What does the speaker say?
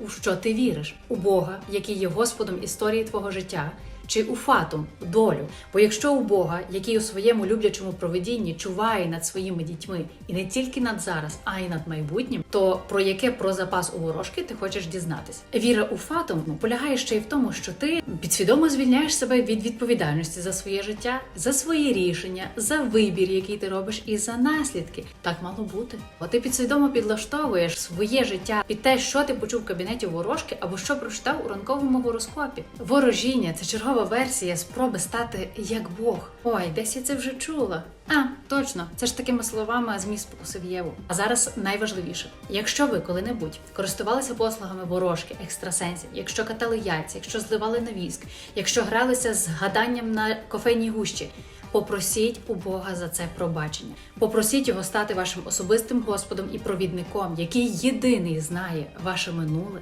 у що ти віриш: у Бога, який є Господом історії твого життя. Чи у фатум долю? Бо якщо у Бога, який у своєму люблячому проведінні чуває над своїми дітьми і не тільки над зараз, а й над майбутнім, то про яке про запас у ворожки ти хочеш дізнатись? Віра у фатум ну, полягає ще й в тому, що ти підсвідомо звільняєш себе від відповідальності за своє життя, за свої рішення, за вибір, який ти робиш, і за наслідки. Так мало бути. Бо ти підсвідомо підлаштовуєш своє життя під те, що ти почув в кабінеті ворожки, або що прочитав у ранковому гороскопі. Ворожіння це чергова версія спроби стати як Бог. Ой, десь я це вже чула. А, точно, це ж такими словами змій спокусив Єву. А зараз найважливіше: якщо ви коли-небудь користувалися послугами ворожки, екстрасенсів, якщо катали яйця, якщо зливали на віск, якщо гралися з гаданням на кофейній гущі. Попросіть у Бога за це пробачення. Попросіть його стати вашим особистим Господом і провідником, який єдиний знає ваше минуле